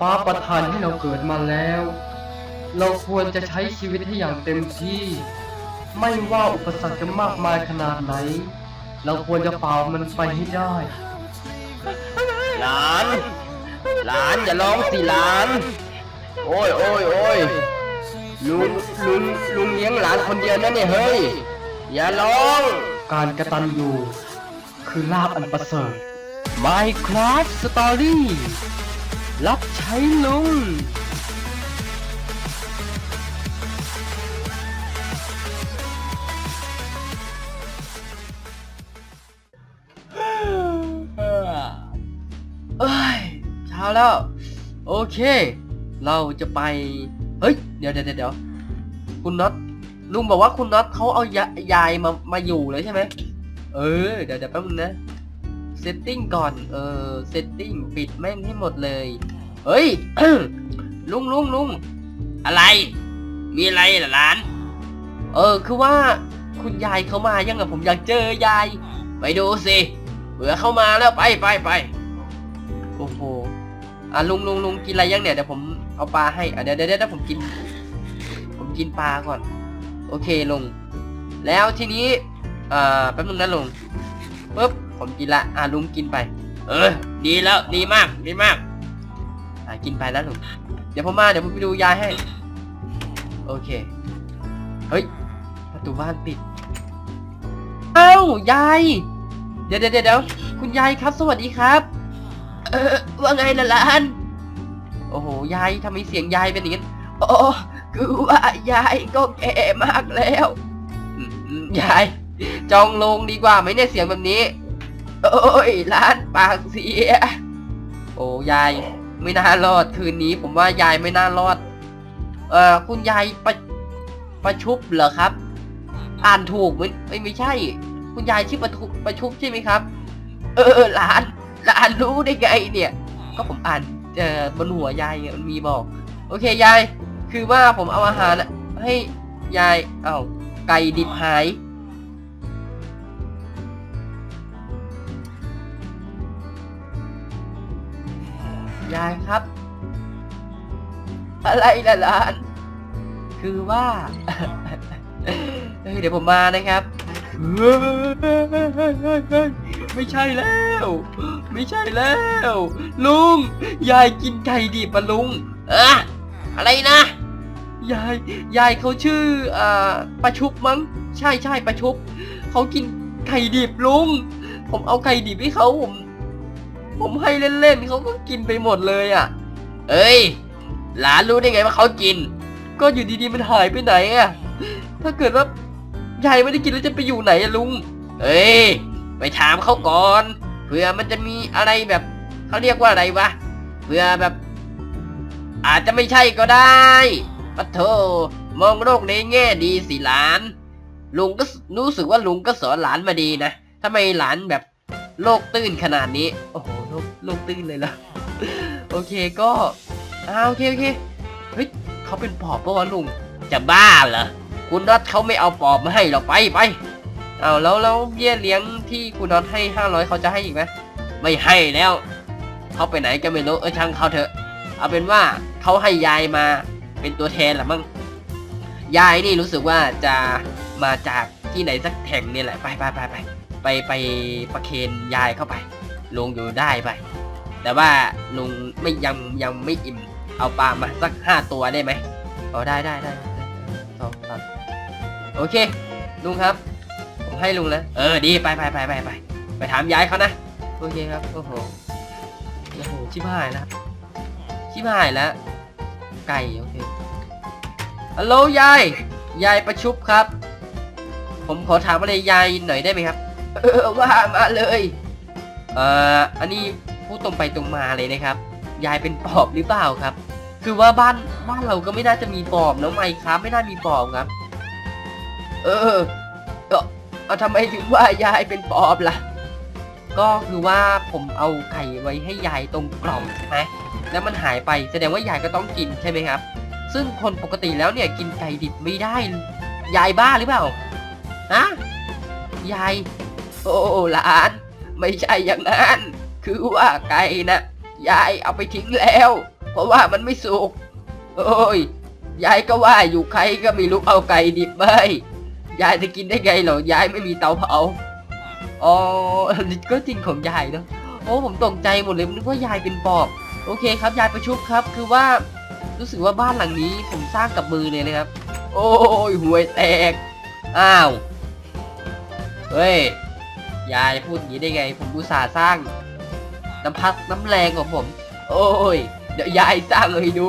ฟ้าประทานให้เราเกิดมาแล้ว เราควรจะใช้ชีวิตให้อย่างเต็มที่ ไม่ว่าอุปสรรคจะมากมายขนาดไหน เราควรจะฝ่ามันไปให้ได้ หลาน หลานอย่าร้องสิหลาน โอ้ยโอ้ยโอ้ยลุงลุงลุงเลี้ยงหลานคนเดียวนั่นเนี่ยเฮ้ย อย่าร้อง การกระตันอยู่ คือลาบอันประเสริฐ Minecraft Story รับใช้ลุง เอ้ยเช้าแล้ว โอเค เราจะไป เฮ้ย เดี๋ยวเดี๋ยวเดี๋ยวคุณน็อตลุงบอกว่าคุณน็อตเขาเอายายายมามาอยู่เลยใช่ไหมเออ เดี๋ยวเดี๋ยวแป๊บนึงนะเซตติ้งก่อน เออ เซตติ้งปิดแม่งให้หมดเลย เฮ้ย ลุงลุงลุงอะไร มีอะไรล่ะหลาน เออคือว่าคุณยายเขามายังอะผมอยากเจอยาย ไปดูสิเผื่อเข้ามาแล้วไปไปไปโอ้โหอะลุงลุงลุงกินอะไรยังเนี่ยเดี๋ยวผมเอาปลาให้อะเดี๋ยวเดี๋ยวเดี๋ยวผมกิน ผมกินปลาก่อน โอเคลุงแล้วทีนี้อ่าแป๊บนึงนะลุงปุ๊บผมกินละอะลุงกินไป เออ ดีแล้วดีมากดีมาก อะกินไปแล้วลุงเดี๋ยวผมมาเดี๋ยวผมไปดูยายให้ โอเค เฮ้ย ประตูบ้านปิด เอ้ายาย เดี๋ยวเดี๋ยวเดี๋ยวคุณยายครับสวัสดีครับ เออว่าไงล่ะหลาน โอ้โหยายทำไมเสียงยายเป็นอย่างนั้นโอ้คือว่ายายก็แก่มากแล้วยาย จองลงดีกว่าไหมเนี่ยเสียงแบบนี้ โอ้ยหลานปากเสีย โอ้ยาย ไม่น่ารอดคืนนี้ ผมว่ายายไม่น่ารอด เอ่อคุณยายประประชุบเหรอครับ อ่านถูกไม่ไม่ใช่ คุณยายชื่อประทุประชุบใช่ไหมครับ เออหลานหลานรู้ได้ไงเนี่ย ก็ผมอ่านเจอบนหัวยายเนี่ยมันมีบอก โอเคยาย คือว่าผมเอาอาหารให้ยายเอ้าไก่ดิบหาย ยายครับ อะไรล่ะหลาน คือว่า เดี๋ยวผมมานะครับ ไม่ใช่แล้ว ไม่ใช่แล้ว ลุง ยายกินไก่ดิบปะลุงเอออะไรนะ ยาย ยายเขาชื่ออ่าประชุบมั้ง ใช่ใช่ประชุบ เขากินไก่ดิบลุง ผมเอาไก่ดิบให้เขาผม ผมให้เล่นๆเขาก็กินไปหมดเลยอะ เอ้ย หลานรู้ได้ไงว่าเขากิน ก็อยู่ดีๆมันหายไปไหนอะ ถ้าเกิดว่ายายไม่ได้กินแล้วจะไปอยู่ไหนอะลุง เอ้ย ไปถามเขาก่อน เผื่อมันจะมีอะไรแบบเขาเรียกว่าอะไรวะ เผื่อแบบ อาจจะไม่ใช่ก็ได้ปะโถมองโลกในแง่ดีสิหลาน ลุงก็รู้สึกว่าลุงก็สอนหลานมาดีนะทำไมหลานแบบโลกตื้นขนาดนี้ โอ้โห ลกโลกตื้นเลยล่ะ โอเคก็อ่าโอเคโอเค เฮ้ยเขาเป็นปอบปะวะลุง จะบ้าเหรอ คุณน็อตเขาไม่เอาปอบมาให้เราไปไป เอาแล้วแล้วเบี้ยเลี้ยงที่คุณน็อตให้ห้าร้อยเขาจะให้อีกไหมไม่ให้แล้ว เขาไปไหนก็ไม่รู้เออช่างเขาเถอะ เอาเป็นว่าเขาให้ยายมาเป็นตัวแทนแหละมั้ง ยายนี่รู้สึกว่าจะมาจากที่ไหนสักแห่งนี่แหละ ไปไปไปไปไปไปประเคนยายเข้าไป ลุงอยู่ได้ไป แต่ว่าลุงไม่ยังยังไม่อิ่ม เอาปลามาสักห้าตัวได้ไหมอ๋อได้ได้ได้ได้ได้สองสามโอเค ลุงครับ ผมให้ลุงแล้วเออดีไปไปไปไปไปไปถามยายเขานะ โอเคครับ โอ้โห โอ้โห ชิบหายแล้ว ชิบหายแล้ว ไก่ โอเคฮัลโหลยาย ยายประชุบครับ ผมขอถามอะไรยายหน่อยได้ไหมครับ เออว่ามาเลย เอ่ออันนี้พูดตรงไปตรงมาเลยนะครับ ยายเป็นปอบหรือเปล่าครับ คือว่าบ้านบ้านเราก็ไม่น่าจะมีปอบนะไมครับไม่น่ามีปอบครับ เออก็เอาทำไมถึงว่ายายเป็นปอบล่ะ ก็คือว่าผมเอาไข่ไว้ให้ยายตรงกล่องใช่ไหมแล้วมันหายไปแสดงว่ายายก็ต้องกินใช่ไหมครับ ซึ่งคนปกติแล้วเนี่ยกินไก่ดิบไม่ได้ ยายบ้าหรือเปล่าฮะยาย โอ้หลาน ไม่ใช่อย่างนั้น คือว่าไก่นะยายเอาไปทิ้งแล้ว เพราะว่ามันไม่สุก โอ้ย ยายก็ว่าอยู่ใครก็ไม่รู้เอาไก่ดิบไปยายจะกินได้ไงเหรอยายไม่มีเตาเผา อ๋อ ก็จริงของยายเนอะโอ้ผมตกใจหมดเลยนึกว่ายายเป็นปอบ โอเคครับ ยายประชุบครับ คือว่ารู้สึกว่าบ้านหลังนี้ผมสร้างกับมือเลยนะครับ โอ้ยห่วยแตก อ้าว เฮ้ย ยายพูดอย่างนี้ได้ไง ผมอุตส่าห์สร้าง น้ำพักน้ำแรงของผม โอ้ย เดี๋ยวยายสร้างให้ดู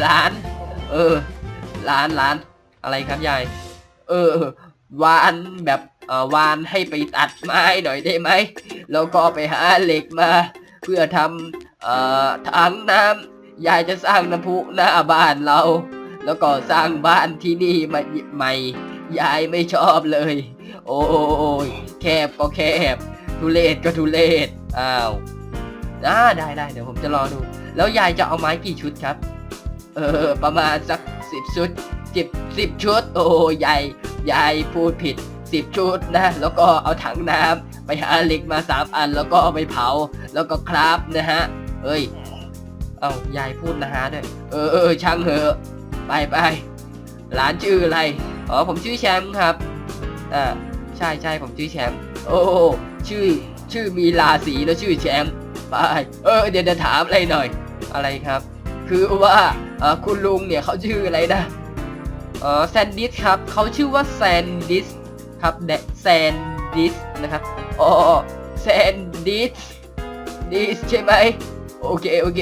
หลาน เออหลานหลาน อะไรครับยาย เออวานแบบเออวานให้ไปตัดไม้หน่อยได้ไหมแล้วก็ไปหาเหล็กมา เพื่อทำเอ่อถังน้ำยายจะสร้างน้ำพุหน้าบ้านเรา แล้วก็สร้างบ้านที่นี่มาใหม่ยายไม่ชอบเลย โอ้ยแคบก็แคบทุเลศก็ทุเลศอ้าวอ่าได้ได้เดี๋ยวผมจะรอดู แล้วยายจะเอาไม้กี่ชุดครับ เออ ประมาณสักสิบชุดสิบสิบชุด โอ้ยายยายพูดผิดสิบชุดนะ แล้วก็เอาถังน้ำไปหาเหล็กมาสามอัน แล้วก็เอาไปเผา แล้วก็คราฟนะฮะ เอ้ย เอ้ายายพูดนะฮะด้วย เออเออช่างเหอะ ไปไปร้านชื่ออะไร อ๋อผมชื่อแชมป์ครับ อ่าใช่ใช่ผมชื่อแชมป์โอ้ชื่อชื่อมีราศีแล้วชื่อแชมป์ไปเออเดี๋ยวจะถามอะไรหน่อย อะไรครับ คือว่าเอ่อคุณลุงเนี่ยเขาชื่ออะไรนะเออแซนดิสครับเขาชื่อว่าแซนดิสครับแดแซนดิสนะครับอ๋อแซนดิสดิสใช่ไหมโอเคโอเค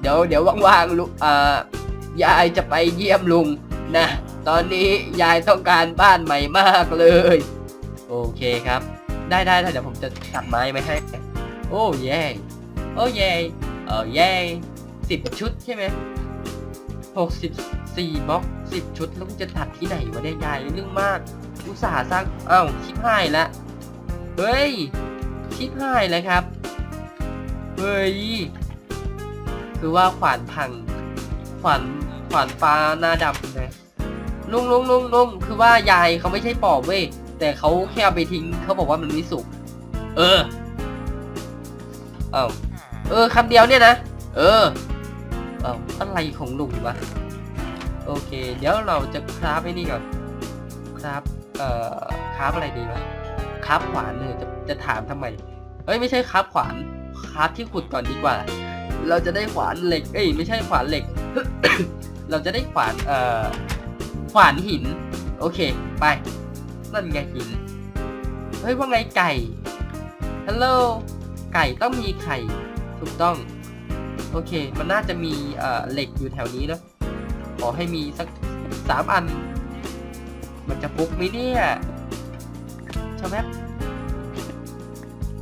เดี๋ยวเดี๋ยวว่างๆลุงอ่ายายจะไปเยี่ยมลุงนะ ตอนนี้ยายต้องการบ้านใหม่มากเลย โอเคครับ ได้ได้เดี๋ยวผมจะตัดไม้มาให้ โอ้เย่โอ้เย่เออเย่สิบชุดใช่ไหมหกสิบสี่บล็อกสิบชุดแล้วจะตัดที่ไหนวะเนี่ยยายเรื่องมากอุตส่าห์สร้างอ้าวชิบหายละเฮ้ยชิบหายแล้วครับเฮ้ยคือว่าขวานพังขวานขวานฟ้าหน้าดำนะ ลุงลุงลุงลุงคือว่ายายเขาไม่ใช่ปอบเว้ยแต่เขาแค่เอาไปทิ้งเขาบอกว่ามันไม่สุก เออ เอ้าเออคำเดียวเนี่ยนะ เออ เอ้าอะไรของลุงวะ โอเค เดี๋ยวเราจะคราฟไอ้นี่ก่อนครับเอ่อคราฟอะไรดีวะคราฟขวานเลยจะจะถามทำไม เอ้ยไม่ใช่คราฟขวานคราฟที่ขุดก่อนดีกว่า เราจะได้ขวานเหล็ก เอ้ยไม่ใช่ขวานเหล็ก เราจะได้ขวานเอ่อ ขวานหิน โอเค ไป นั่นไงหิน เฮ้ย ว่าไงไก่ ฮัลโหล ไก่ต้องมีไข่ ถูกต้อง โอเค มันน่าจะมีเอ่อเหล็กอยู่แถวนี้เนอะขอให้มีสักสามอัน มันจะฟุกไหมเนี่ยใช่ไหม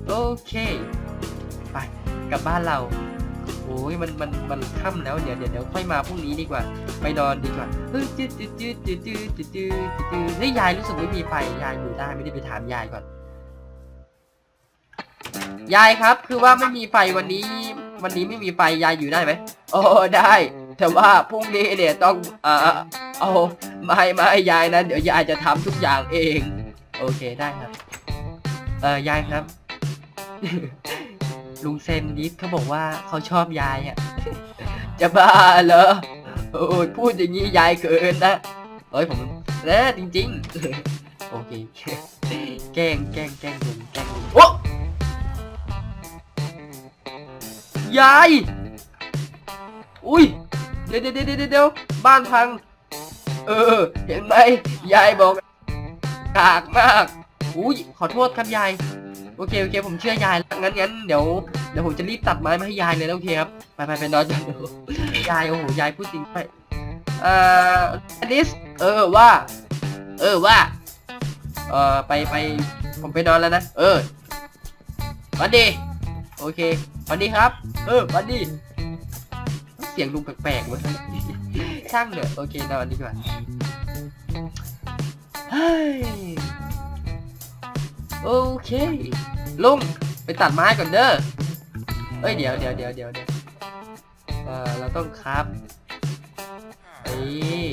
โอเค ไป กลับบ้านเราโอ้ยมันมันมันค่ำแล้ว เดี๋ยวเดี๋ยวเดี๋ยวค่อยมาพรุ่งนี้ดีกว่า ไปนอนดีกว่าเฮ้ยจืดจืดจืดจืดจืดจืดจืดจืดเฮ้ยยายรู้สึกไม่มีไฟยายอยู่ได้ไม่ได้ไปถามยายก่อน ยายครับ คือว่าไม่มีไฟวันนี้ วันนี้ไม่มีไฟยายอยู่ได้ไหมโอ้ได้ แต่ว่าพรุ่งนี้เนี่ยต้องเอ่อเอาไมาให้มาให้ยายนะเดี๋ยวยายจะทำทุกอย่างเอง โอเคได้ครับ เออยายครับ ลุงเซนดิสเขาบอกว่าเขาชอบยายอะ จะบ้าเหรอ โอ้ยพูดอย่างนี้ยายเกินนะเอ้ยผมนะจริงๆ โอเค แกล้งแกล้งแกล้งลุงแกล้งโอ้ยาย อุ้ย เดี๋ยวเดี๋ยวเดี๋ยวเดี๋ยวบ้านพัง เออ เห็นไหมยายบอกกากมาก อุ้ย ขอโทษครับยาย โอเค โอเค ผมเชื่อยาย งั้นงั้นเดี๋ยว เดี๋ยวผมจะรีบตัดไม้มาให้ยายเลยนะโอเคครับ ไปไปไปนอนกัน ยายโอ้โหยายพูดจริงไปเอ่ออลิสเออว่า เออว่า เอ่อไปไปผมไปนอนแล้วนะ เออวันดี โอเควันดีครับ เออวันดี เสียงลุงแปลกๆเว้ยช่างเถอะโอเคนอนดีกว่าเฮ้ยโอเค ลุงไปตัดไม้ก่อนเด้อเอ้ยเดี๋ยวเดี๋ยวเดี๋ยวเดี๋ยวเดี๋ยว ต้องครับเอ้ย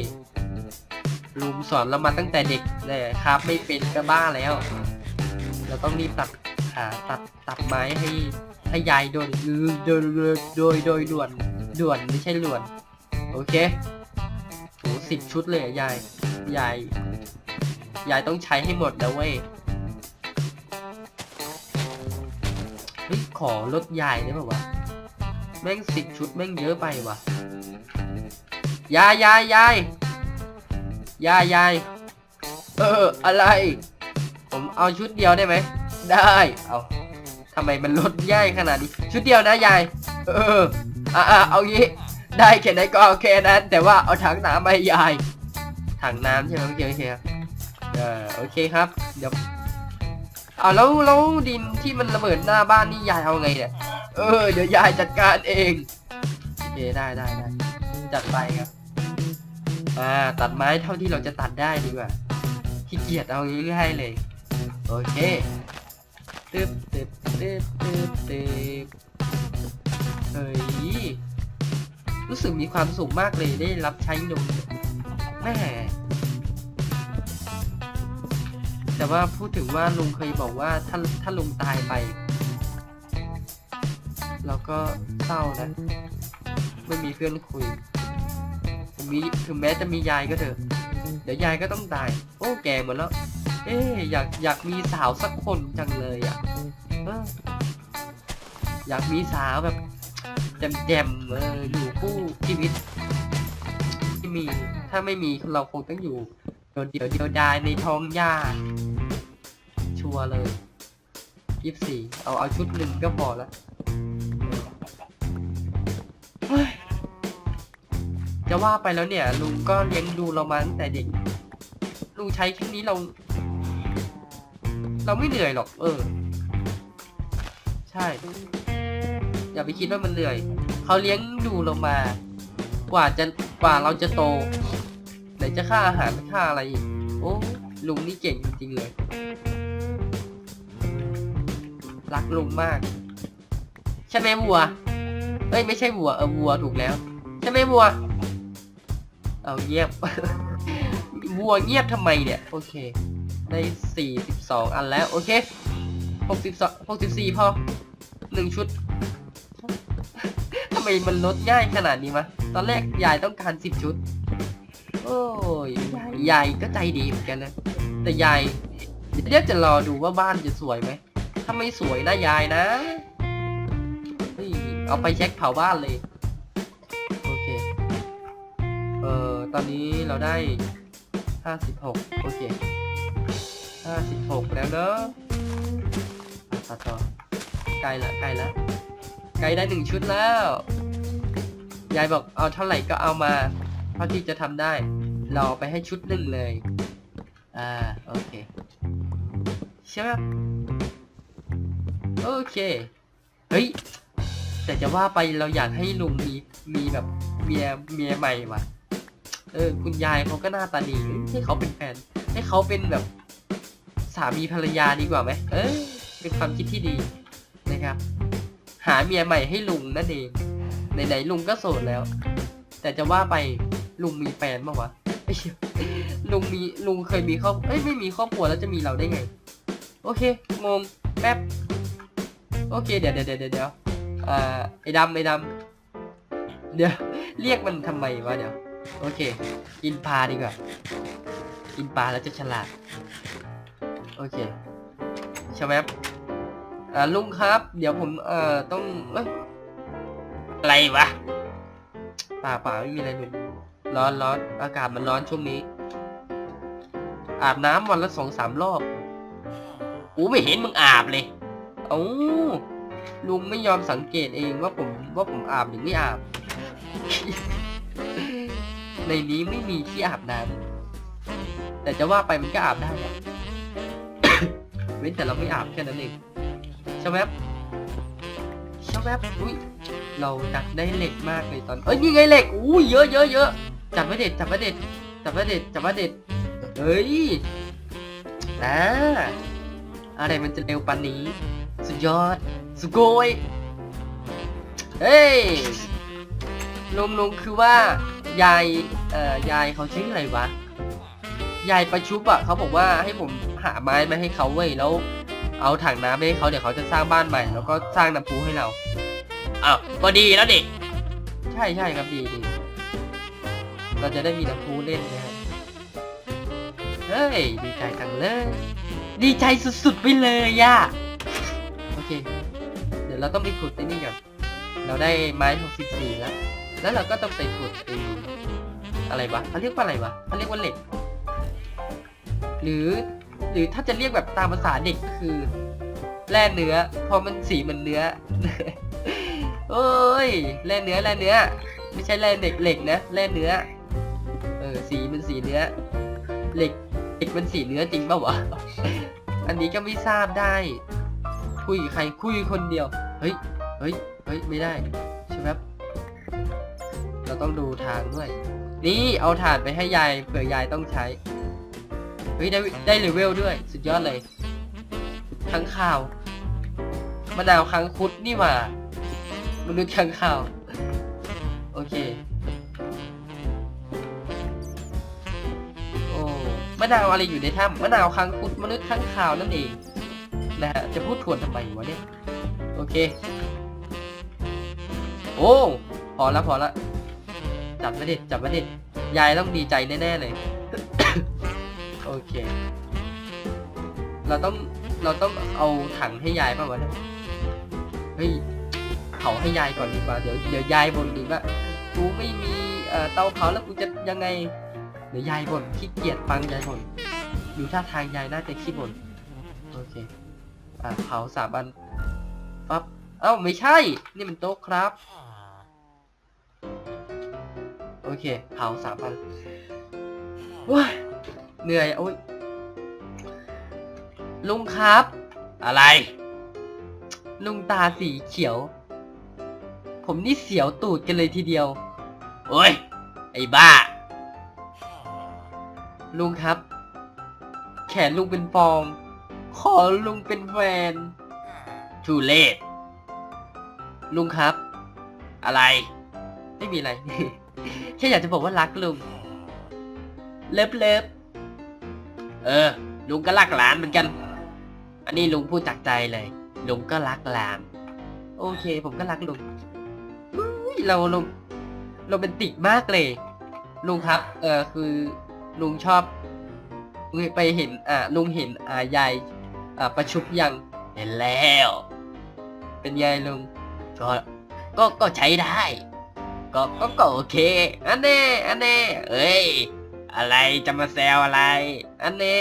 ลุงสอนเรามาตั้งแต่เด็กเลยครับ ไม่เป็นก็บ้าแล้ว เราต้องรีบตัดหาตัดตัดไม้ให้ให้ยายโดยโดยโดยโดยโดยด่วนด่วนไม่ใช่หลวน โอเคโหสิบชุดเลยอะยายยายยายต้องใช้ให้หมดนะเว้ยเฮ้ยขอลดยายได้ป่าวะ แม่งสิบชุดแม่งเยอะไปว่ะ ยายยายยายยายยายเอออะไร ผมเอาชุดเดียวได้ไหม ได้ เอาทำไมมันลดย่ายขนาดนี้ ชุดเดียวนะยาย เอออะอะเอางี้ ได้แค่ไหนก็เอาแค่นั้น แต่ว่าเอาถังน้ำมาให้ยาย ถังน้ำใช่ไหมโอเคโอเครับเออโอเคครับ เดี๋ยวเอาแล้วแล้วดินที่มันระเบิดหน้าบ้านนี่ยายเอาไงเนี่ย เออ เดี๋ยวยายจัดการเอง โอเค ได้ได้ได้จัดไปครับ อ่า ตัดไม้เท่าที่เราจะตัดได้ดีกว่า ขี้เกียจเอาง่ายๆเลย โอเคตึ๊บตึ๊บตึ๊บตึ๊บตึ๊บเฮ้ย รู้สึกมีความสุขมากเลยได้รับใช้นมแม่แต่ว่าพูดถึงว่าลุงเคยบอกว่าถ้าถ้าลุงตายไป เราก็เศร้านะ ไม่มีเพื่อนคุยถึงมีถึงแม้จะมียายก็เถอะ เดี๋ยวยายก็ต้องตาย โอ้แก่หมดแล้ว เอ๊อยากอยากมีสาวสักคนจังเลยอะอยากมีสาวแบบแจมๆเอออยู่คู่ชีวิตที่มี ถ้าไม่มีเราคงต้องอยู่เดียวเดียวเดียวดายในท้องหญ้า ชัวร์เลยยี่สิบสี่เอาเอาชุดหนึ่งก็พอแล้ว จะว่าไปแล้วเนี่ยลุงก็เลี้ยงดูเรามาตั้งแต่เด็กลุงใช้แค่นี้เรา เราไม่เหนื่อยหรอก เออ ใช่ อย่าไปคิดว่ามันเหนื่อยเขาเลี้ยงดูเรามา กว่าจะกว่าเราจะโตไหนจะค่าอาหารค่าอะไรอีกโอ้ลุงนี่เก่งจริงๆเลย รักลุงมากใช่ไหมวัวเอ้ยไม่ใช่วัวเออวัวถูกแล้วใช่ไหมวัว เอาเงียบ วัวเงียบทำไมเนี่ย โอเค ได้สี่สิบสองอันแล้ว โอเคหกสิบสองหกสิบสี่พอหนึ่งชุด ทำไมมันลดง่ายขนาดนี้มะ ตอนแรกยายต้องการสิบชุด โอ้ยยายยายก็ใจดีเหมือนกันนะ แต่ยายเดี๋ยวจะรอดูว่าบ้านจะสวยไหม ถ้าไม่สวยนะยายนะเฮ้ยเอาไปเช็คเผาบ้านเลย อ่อตอนนี้เราได้ห้าสิบหกโอเคห้าสิบหกแล้วเนอะต่อต่อใกล้ละใกล้ละใกล้ได้หนึ่งชุดแล้ว ยายบอกเอาเท่าไหร่ก็เอามาเท่าที่จะทำได้ เรอาไปให้ชุดหนึ่งเลย อ่า โอเคใช่ไหมโอเค เฮ้ย แต่จะว่าไปเราอยากให้ลุงมีมีแบบเมียเมียใหม่ว่ะ เออ คุณยายเขาก็หน้าตาดีให้เขาเป็นแฟน ให้เขาเป็นแบบสามีภรรยาดีกว่าไหมเออ เป็นความคิดที่ดีนะครับ หาเมียใหม่ให้ลุงนั่นเองไหนๆลุงก็โสดแล้ว แต่จะว่าไปลุงมีแฟนบ้างวะลุงมีลุงเคยมีครอบเอ้ยไม่มีครอบครัวแล้วจะมีเราได้ไง โอเคงงแป๊บโอเคเดี๋ยวเดี๋ยวเดี๋ยวเดี๋ยวอ่าไอ้ดำไอ้ดำเดี๋ยวเรียกมันทำไมวะเดี๋ยว โอเค กินปลาดีกว่า กินปลาแล้วจะฉลาด โอเคช่ไหมอ่าลุงครับ เดี๋ยวผมเอ่อต้องเอ้ยอะไรวะป่าป่าไม่มีอะไรลุงร้อนร้อนอากาศมันร้อนช่วงนี้ อาบน้ำวันละสองสามรอบกูไม่เห็นมึงอาบเลยเอ้าลุงไม่ยอมสังเกตเองว่าผมว่าผมอาบหรือไม่อาบ ในนี้ไม่มีที่อาบน้ำแต่จะว่าไปมันก็อาบได้อะเว้นแต่เราไม่อาบแค่นั้นเองช่ไหมใช่ไหมอุ้ยเราจัดได้เหล็กมากเลยตอนเอ้ยนี่ไงเหล็กอุ้เยอะเยอะเยอะจับไว้เด็ดจับไว้เด็ดจับไว้เด็ดจับไว้เด็ดเฮ้ยนะอะไรมันจะเร็วปานนี้ สุดยอดสุโกยเฮ้ยลุงลุงคือว่า ยายเอ่อยายเขาชื่ออะไรวะ ยายประชุบอะเขาบอกว่าให้ผมหาไม้มาให้เขาเว้ยแล้ว เอาถังน้ำไปให้เขาเดี๋ยวเขาจะสร้างบ้านใหม่ แล้วก็สร้างน้ำพุให้เรา อ้าวก็ดีแล้วดิใช่ใช่ใช่ครับดีดีเราจะได้มีน้ำพุเล่นนะครับเฮ้ยดีใจจังเลย ดีใจสุดๆไปเลยย่าโอเค เดี๋ยวเราต้องไปขุดไอ้นี่ก่อนเราได้ไม้ 64 แล้ว แล้วเราก็ต้องไปขุดไอ้อะไรวะเขาเรียกว่าอะไรวะเขาเรียกว่าเหล็ก หรือหรือถ้าจะเรียกแบบตามภาษาเด็กก็คือแร่เนื้อพราะมันสีเหมันเนื้อ โอ้ยแร่เนื้อแร่เนื้อ ไม่ใช่แร่เด็กเหล็กนะแร่เนื้อ เออสีมันสีเนื้อ เหล็กเหล็กมันสีเนื้อจริงป่าวะ อันนี้ก็ไม่ทราบได้ คุยกับใครคุยคนเดียว เฮ้ย เฮ้ย เฮ้ย ไม่ได้ เราต้องดูทางด้วย นี่เอาถ่านไปให้ยายเผื่อยายต้องใช้ เฮ้ยได้ได้เลเวลด้วย สุดยอดเลยค้างข่าวมะนาวค้างคุดนี่หว่ามนุษย์ค้างข่าว โอเค โอ้มะนาวอะไรอยู่ในถ้ำมะนาวค้างคุดมนุษย์ค้างข่าวนั่นเองนะฮะจะพูดทวนทำไมวะเนี่ย โอเค โอ้ พอละพอละ จับมาดิจับมาดิยายต้องดีใจแน่ๆเลย โอเค เราต้องเราต้องเอาถังให้ยายป่าวะเนี่ยเฮ้ยเผาให้ยายก่อนดีกว่าเดี๋ยวเดี๋ยวยายบ่นดีว่ากูไม่มีเอ่อเตาเผาแล้วกูจะยังไงเดี๋ยวยายบ่นขี้เกียจฟังยายบ่นดูท่าทางยายน่าจะขี้บ่นโอเคอ่าเผาสามอันปั๊บเอ้าไม่ใช่ นี่มันโต๊ะครับ โอเค เผาสามอันว้ายเหนื่อยโอ้ยลุงครับ อะไร ลุงตาสีเขียว ผมนี่เสียวตูดกันเลยทีเดียว โอ้ย ไอ้บ้า ลุงครับ แขนลุงเป็นฟอง ขอลุงเป็นแฟนทูเลตลุงครับ อะไร ไม่มีอะไร แค่อยากจะบอกว่ารักลุง เลิฟเลิฟเออ ลุงก็รักหลานเหมือนกัน อันนี้ลุงพูดจากใจเลย ลุงก็รักหลาน โอเค ผมก็รักลุงอุ๊ยเราลุงโรแมนติกมากเลย ลุงครับ เออคือลุงชอบไปเห็น อ่าลุงเห็นอ่ายายอ่าประชุบยังเห็นแล้ว เป็นยายลุงก็ก็ก็ใช้ได้ ก็ก็ก็โอเค อันเน่อันเน่เอ้ย อะไรจะมาแซวอะไร อันเน่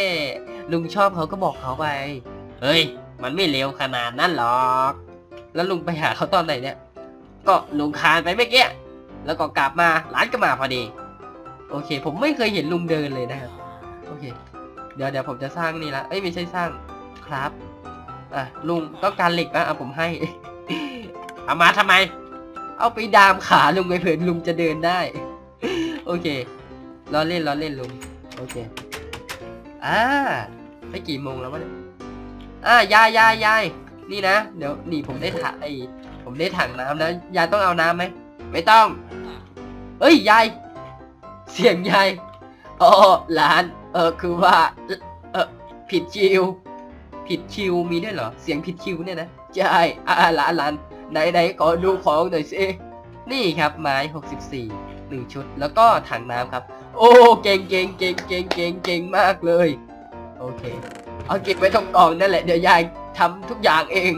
ลุงชอบเขาก็บอกเขาไป เฮ้ย มันไม่เร็วขนาดนั้นหรอก แล้วลุงไปหาเขาตอนไหนเนี่ย ก็ลุงคานไปเมื่อกี้ แล้วก็กลับมาหลานก็มาพอดี โอเค ผมไม่เคยเห็นลุงเดินเลยนะครับ โอเค เดี๋ยวเดี๋ยวผมจะสร้างนี่ละ เอ้ยไม่ใช่สร้างครับ อะลุงต้องการเหล็กนะอะผมให้ เอามาทำไม เอาไปดามขาลุงไปเผื่อลุงจะเดินได้ โอเคล้อเล่นล้อเล่นลุง โอเค อ่าไปกี่โมงแล้ววะเนี่ยอ่ายายยายยายนี่นะ เดี๋ยวนี่ผมได้ถังไอผมได้ถังน้ำนะยายต้องเอาน้ำไหม ไม่ต้อง เอ้ยยาย เสียงยายอ๋อหลาน เออคือว่า เออผิดคิว ผิดคิวมีด้วยเหรอ เสียงผิดคิวเนี่ยนะ ใช่อ่าหลานหลาน ไหนไหนขอดูของหน่อยสินี่ครับไม้64หนึ่งชุด แล้วก็ถังน้ำครับ โอ้เก่งเก่งเก่งเก่งเก่งเก่งมากเลย โอเค เอาเก็บไว้ตรงกล่องนั่นแหละเดี๋ยวยายทำทุกอย่างเอง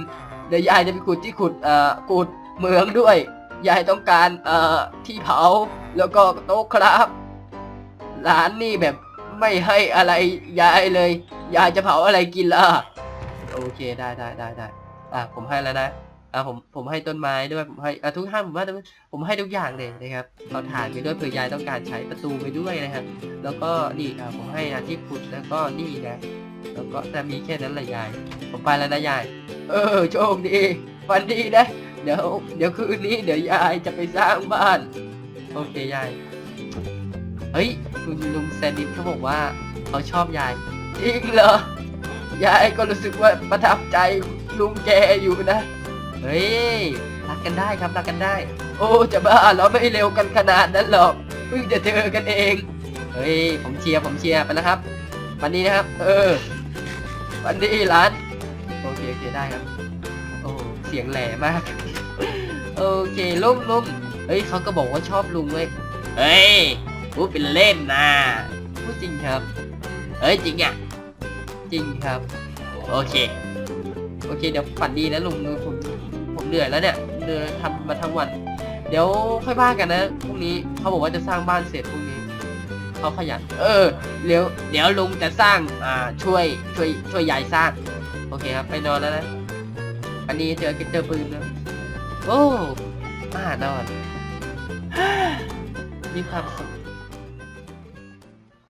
เดี๋ยวยายจะไปขุดที่ขุดเอ่อขุดเหมืองด้วย ยายต้องการเอ่อที่เผาแล้วก็โต๊ะครับหลานนี่แบบไม่ให้อะไรยายเลย ยายจะเผาอะไรกินล่ะ โอเคได้ได้ได้ได้อะผมให้แล้วนะ อะผมผมให้ต้นไม้ด้วยผมให้อะทุกท่านผมว่าผมให้ทุกอย่างเลยนะครับเอาถ่านไปด้วยเผื่อยายต้องการใช้ประตูไปด้วยนะครับ แล้วก็นี่อะผมให้นะที่ขุดแล้วก็นี่นะแล้วก็จะมีแค่นั้นแหละยาย ผมไปแล้วนะยาย เออโชคดีวันดีนะเดี๋ยวเดี๋ยวคืนนี้เดี๋ยวยายจะไปสร้างบ้าน โอเคยายเฮ้ยคุณลุงแซนดิสเขาบอกว่าเขาชอบยายจริงเหรอยายก็รู้สึกว่าประทับใจลุงแกอยู่นะ เฮ้ยรักกันได้ครับรักกันได้ โอ้จะบ้าเราไม่เร็วกันขนาดนั้นหรอกเพิ่งจะเจอกันเองเฮ้ยผมเชียร์ผมเชียร์ไปแล้วครับ วันนี้นะครับ เออ วันนี้ร้านโอเคโอเคได้ครับ โอ้เสียงแหลมากโอเคลุงลุงเฮ้ยเขาก็บอกว่าชอบลุงเว้ยเฮ้ยพูดเป็นเล่นนะพูดจริงครับเฮ้ยจริงอะจริงครับ โอเค โอเคเดี๋ยวฝันดีนะลุงผมผม เหนื่อยแล้วเนี่ยเหนื่อยทำมาทั้งวัน เดี๋ยวค่อยว่ากันนะพรุ่งนี้เขาบอกว่าจะสร้างบ้านเสร็จพรุ่งนี้เขาขยัน เออเดี๋ยวเดี๋ยวลุงจะสร้างอ่าช่วยช่วยช่วยยายสร้าง โอเคครับไปนอนแล้วนะอันนี้เจอเจอปืนนะโอ้มานอนมีความสุข